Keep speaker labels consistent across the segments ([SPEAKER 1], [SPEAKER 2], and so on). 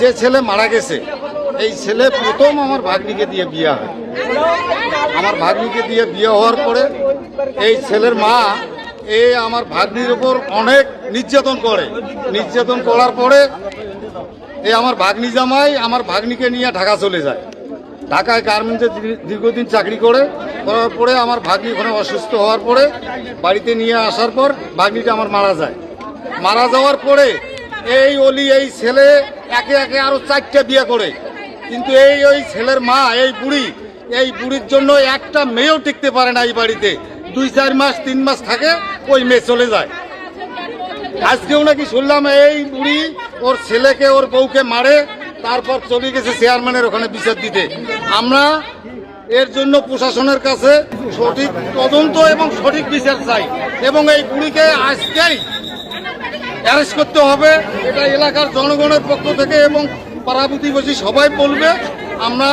[SPEAKER 1] যে ছেলে মারা গেছে, এই ছেলে প্রথম আমার ভাগ্নিকে দিয়ে বিয়ে হয়। আমার ভাগ্নিকে দিয়ে বিয়ে হওয়ার পরে এই ছেলের মা এ আমার ভাগ্নির উপর অনেক নির্যাতন করে। নির্যাতন করার পরে এ আমার ভাগ্নি জামাই আমার ভাগ্নিকে নিয়ে ঢাকা চলে যায়। ঢাকায় গার্মেন্টসে দীর্ঘদিন চাকরি করে, করার পরে আমার ভাগ্নি ওখানে অসুস্থ হওয়ার পরে বাড়িতে নিয়ে আসার পর ভাগ্নিটা আমার মারা যায়। মারা যাওয়ার পরে এই অলি, এই ছেলে একে একে আরও চারটে বিয়ে করে। কিন্তু এই ওই ছেলের মা, এই বুড়ি, এই বুড়ির জন্য একটা মেয়েও টিকতে পারে না এই বাড়িতে। দুই, চার মাস, তিন মাস থাকে, ওই মেয়ে চলে যায়। আজকেও নাকি শুনলাম এই বুড়ি ওর ছেলেকে, ওর বউকে মারে, তারপর চলে গেছে চেয়ারম্যানের ওখানে বিচার দিতে। আমরা এর জন্য প্রশাসনের কাছে সঠিক তদন্ত এবং সঠিক বিচার চাই। এবং এই বুড়িকে আজকেই অ্যারেস্ট করতে হবে। এটা এলাকার জনগণের পক্ষ থেকে এবং পাড়া প্রতিবেশী সবাই বলবে, আমরা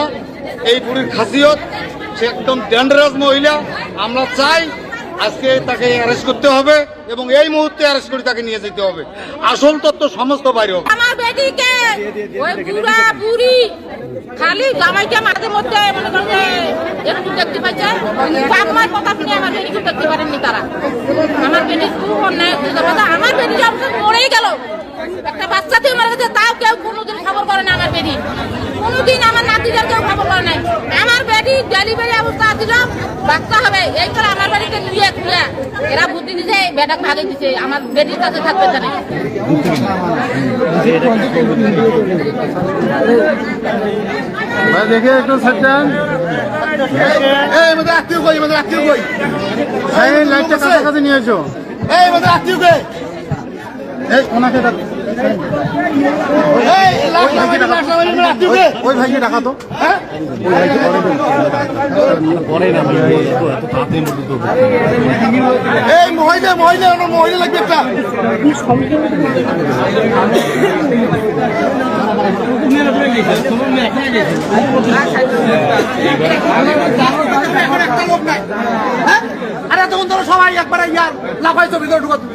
[SPEAKER 1] এই বুড়ির খাসিয়ত, সে একদম ডেঞ্জারাস মহিলা, আমরা চাই আজকে তাকে অ্যারেস্ট করতে হবে এবং এই মুহূর্তে অ্যারেস্ট করে তাকে নিয়ে যেতে হবে। আসল তত্ত্ব সমস্ত বাইরে
[SPEAKER 2] খালি দেখতে তারা। খুব অন্যায় অত্যাচার আমার বেটি যখন মরেই গেল একটা বাচ্চা থেকে মারা গেছে তাও কেউ কোনোদিন খবর করে না আমার বেটি কোনোদিন আমার নাতিদের কেউ খবর করে নাই আমার বেটি ডেলিভারি অবস্থা ছিল বাচ্চা হবে এই করে আমার বাড়িতে নিয়ে খুলে এরা বুদ্ধি দিছে বেটাক ভাগে দিছে আমার বেটির কাছে থাকবে জানে
[SPEAKER 1] দেখে একটু সেটান
[SPEAKER 3] এই মধ্যে আত্মীয় কই মধ্যে আত্মীয় কই
[SPEAKER 1] এই লাইটটা কাছাকাছি নিয়ে এসো
[SPEAKER 3] এই মধ্যে আত্মীয় কই
[SPEAKER 1] এই ওনাকে ডাক-
[SPEAKER 3] এই লাখ লাখ লাখ লাখ আত্মীয় কই
[SPEAKER 1] ওই ভাইকে ডাকা তো।
[SPEAKER 3] এই মহিলা মহিলা আমার মহিলা লাগবে একটা। এখন একটা লোক নাই হ্যাঁ? আরে তখন ধরো সবাই একবারে ইয়ার লাফাইছো ভিতরে ঢুকা ঢুকা